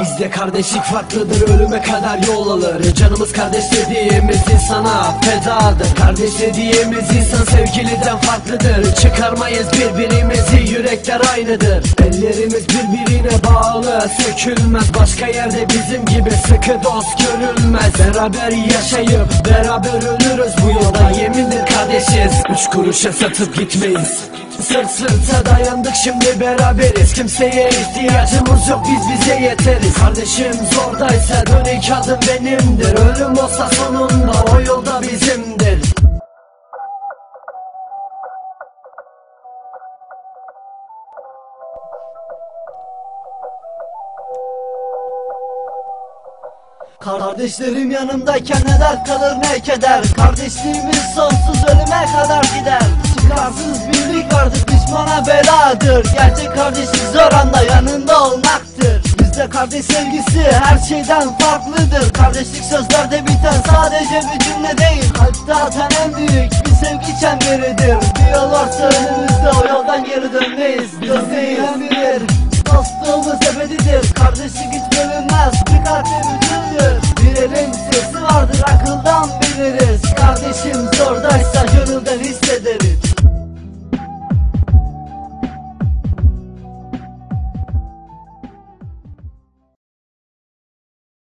Bizde kardeşlik farklıdır ölüme kadar yol alır. Canımız kardeş dediğimiz insana fedadır. Kardeş dediğimiz insan sevgiliden farklıdır. Çıkarmayız birbirimizi yürekler aynıdır. Ellerimiz birbirine bağlı sökülmez. Başka yerde bizim gibi sıkı dost görülmez Beraber yaşayıp beraber ölürüz bu yolda. Yemindir kardeşiz. Üç kuruşa satıp gitmeyiz Sırt sırta dayandık şimdi beraberiz. Kimseye ihtiyacımız yok biz bize yeteriz. Kardeşim zordaysa dön ilk adım benimdir. Ölüm olsa sonunda o yolda bizimdir. Kardeşlerim yanımdayken ne dert kalır ne keder? Kardeşliğimiz sonsuz ölüme kadar gider Çıkarsız birlik artık düşmana beladır. Gerçek kardeşlik zor anda yanında olmaktır. Bizde kardeş sevgisi her şeyden farklıdır. Kardeşlik sözlerde biten sadece bir cümle değil. Kalpte atan en büyük bir sevgi çemberidir. Varsa önümüzde o yoldan geri dönmeyiz. Biz değil bilir. Dostluğumuz ebedidir. Kardeşlik hiç bölünmez. Bir kalpte bütündür Bir elin sesi vardır akıldan biliriz. Kardeşim zordaysa